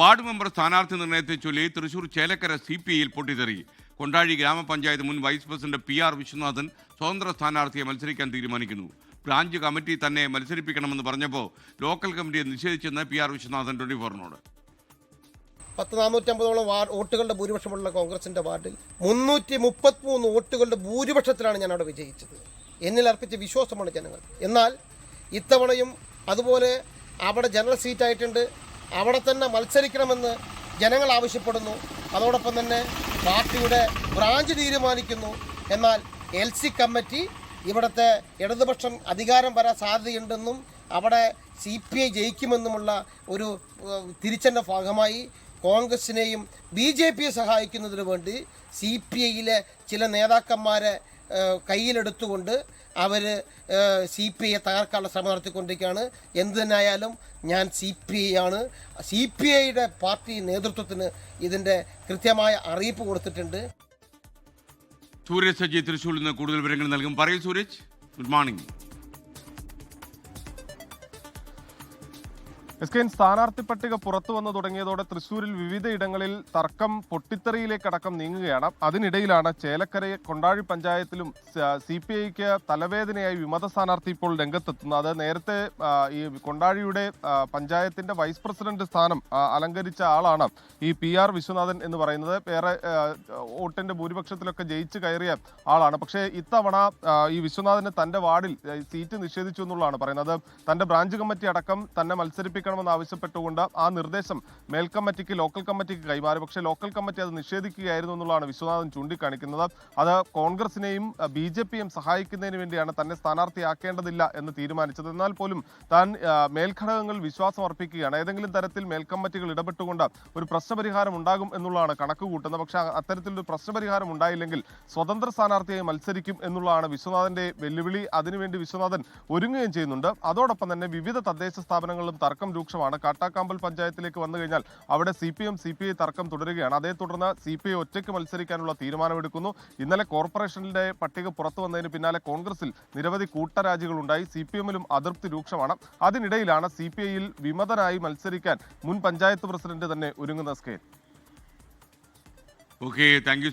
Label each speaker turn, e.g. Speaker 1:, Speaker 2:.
Speaker 1: Ward member സ്ഥാനാർത്ഥി നിർണയത്തെ ചൊല്ലി Thrissur Chelakkara C P ഐയിൽ പൊട്ടിത്തെറി. കൊണ്ടാഴി ഗ്രാമപഞ്ചായത്ത് മുൻ vice president P R Viswanathan സ്വതന്ത്ര സ്ഥാനാർത്ഥിയെ മത്സരിക്കാൻ തീരുമാനിക്കുന്നു. ബ്രാഞ്ച് കമ്മിറ്റി തന്നെ മത്സരിപ്പിക്കണമെന്ന് പറഞ്ഞപ്പോൾ ലോക്കൽ കമ്മിറ്റിയെ നിഷേധിച്ചെന്ന് പി ആർ വിശ്വനാഥൻ ട്വന്റി ഫോറിനോട്
Speaker 2: പത്ത് നാനൂറ്റമ്പതോളം വാർഡ് വോട്ടുകളുടെ ഭൂരിപക്ഷമുള്ള കോൺഗ്രസിന്റെ വാർഡിൽ മുന്നൂറ്റി മുപ്പത്തിമൂന്ന് വോട്ടുകളുടെ ഭൂരിപക്ഷത്തിലാണ് ഞാൻ അവിടെ വിജയിച്ചത്. എന്നിൽ അർപ്പിച്ച വിശ്വാസമാണ് ജനങ്ങൾ എന്നാൽ ഇത്തവണയും അതുപോലെ അവിടെ ജനറൽ സീറ്റായിട്ടുണ്ട്. അവിടെ തന്നെ മത്സരിക്കണമെന്ന് ജനങ്ങൾ ആവശ്യപ്പെടുന്നു. അതോടൊപ്പം തന്നെ പാർട്ടിയുടെ ബ്രാഞ്ച് തീരുമാനിക്കുന്നു. എന്നാൽ എൽ സി കമ്മിറ്റി ഇവിടുത്തെ ഇടതുപക്ഷം അധികാരം വരാൻ സാധ്യതയുണ്ടെന്നും അവിടെ സി പി ഐ ജയിക്കുമെന്നുമുള്ള ഒരു തിരിച്ചന്റെ ഭാഗമായി കോൺഗ്രസിനെയും ബി ജെ പിയെ സഹായിക്കുന്നതിന് വേണ്ടി സി പി ഐയിലെ ചില നേതാക്കന്മാരെ കയ്യിലെടുത്തുകൊണ്ട് അവർ സി പി ഐയെ തകർക്കാനുള്ള ശ്രമം നടത്തിക്കൊണ്ടിരിക്കുകയാണ്. എന്തു തന്നെയായാലും ഞാൻ സി പി ഐ ആണ്. സി പി ഐയുടെ പാർട്ടി നേതൃത്വത്തിന് ഇതിന്റെ കൃത്യമായ അറിയിപ്പ് കൊടുത്തിട്ടുണ്ട്.
Speaker 1: സൂരജ് സജി തൃശ്ശൂരിൽ നിന്ന് കൂടുതൽ വിവരങ്ങൾ നൽകും. പറയൂ Sooraj. Good morning.
Speaker 3: S K N സ്ഥാനാർത്ഥി പട്ടിക പുറത്തു വന്നു തുടങ്ങിയതോടെ തൃശൂരിൽ വിവിധയിടങ്ങളിൽ തർക്കം പൊട്ടിത്തെറിയിലേക്കടക്കം നീങ്ങുകയാണ്. അതിനിടയിലാണ് ചേലക്കര കൊണ്ടാഴി പഞ്ചായത്തിലും സി പി ഐക്ക് തലവേദനയായി വിമത സ്ഥാനാർത്ഥി ഇപ്പോൾ രംഗത്തെത്തുന്നത്. അത് നേരത്തെ ഈ കൊണ്ടാഴിയുടെ പഞ്ചായത്തിന്റെ വൈസ് പ്രസിഡന്റ് സ്ഥാനം അലങ്കരിച്ച ആളാണ് ഈ പി ആർ വിശ്വനാഥൻ എന്ന് പറയുന്നത്. വേറെ വോട്ടിന്റെ ഭൂരിപക്ഷത്തിലൊക്കെ ജയിച്ചു കയറിയ ആളാണ്. പക്ഷേ ഇത്തവണ ഈ വിശ്വനാഥന് തന്റെ വാർഡിൽ സീറ്റ് നിഷേധിച്ചു എന്നുള്ളതാണ് പറയുന്നത്. തന്റെ ബ്രാഞ്ച് കമ്മിറ്റി അടക്കം തന്നെ മത്സരിപ്പിക്കണമെന്ന് ആവശ്യപ്പെട്ടുകൊണ്ട് ആ നിർദ്ദേശം മേൽ കമ്മിറ്റിക്ക് ലോക്കൽ കമ്മിറ്റിക്ക് കൈമാറി. പക്ഷേ ലോക്കൽ കമ്മിറ്റി അത് നിഷേധിക്കുകയായിരുന്നു എന്നുള്ളതാണ് വിശ്വനാഥൻ ചൂണ്ടിക്കാണിക്കുന്നത്. അത് കോൺഗ്രസിനെയും ബി ജെ പിയും സഹായിക്കുന്നതിന് വേണ്ടിയാണ് തന്നെ സ്ഥാനാർത്ഥിയാക്കേണ്ടതില്ല എന്ന് തീരുമാനിച്ചത്. എന്നാൽ പോലും താൻ മേൽഘടകങ്ങൾ വിശ്വാസം അർപ്പിക്കുകയാണ്. ഏതെങ്കിലും തരത്തിൽ മേൽ കമ്മിറ്റികൾ ഇടപെട്ടുകൊണ്ട് ഒരു പ്രശ്നപരിഹാരം ഉണ്ടാകും എന്നുള്ളതാണ് കണക്ക് കൂട്ടുന്നത്. പക്ഷേ അത്തരത്തിലൊരു പ്രശ്നപരിഹാരം ഉണ്ടായില്ലെങ്കിൽ സ്വതന്ത്ര സ്ഥാനാർത്ഥിയായി മത്സരിക്കും എന്നുള്ളതാണ് വിശ്വനാഥന്റെ വെല്ലുവിളി. അതിനുവേണ്ടി വിശ്വനാഥൻ ഒരുങ്ങുകയും ചെയ്യുന്നുണ്ട്. അതോടൊപ്പം തന്നെ വിവിധ തദ്ദേശ സ്ഥാപനങ്ങളിലും തർക്കം രൂക്ഷമാണ്. കാട്ടാക്കാമ്പൽ പഞ്ചായത്തിലേക്ക് വന്നു കഴിഞ്ഞാൽ അവിടെ C P M C P I തർക്കം തുടരുകയാണ്. അതേ തുടർന്ന് സി പി ഐ ഒറ്റയ്ക്ക് മത്സരിക്കാനുള്ള തീരുമാനമെടുക്കുന്നു. ഇന്നലെ കോർപ്പറേഷനിലെ പട്ടിക പുറത്തു വന്നതിന് പിന്നാലെ കോൺഗ്രസിൽ നിരവധി കൂട്ടരാജികളുണ്ടായി. സി പി എമ്മിലും അതൃപ്തി രൂക്ഷമാണ്. അതിനിടയിലാണ് സി പി ഐയിൽ വിമതനായി മത്സരിക്കാൻ മുൻ പഞ്ചായത്ത് പ്രസിഡന്റ് തന്നെ ഒരുങ്ങുന്ന സ്കെയിൽ.
Speaker 1: Okay thank you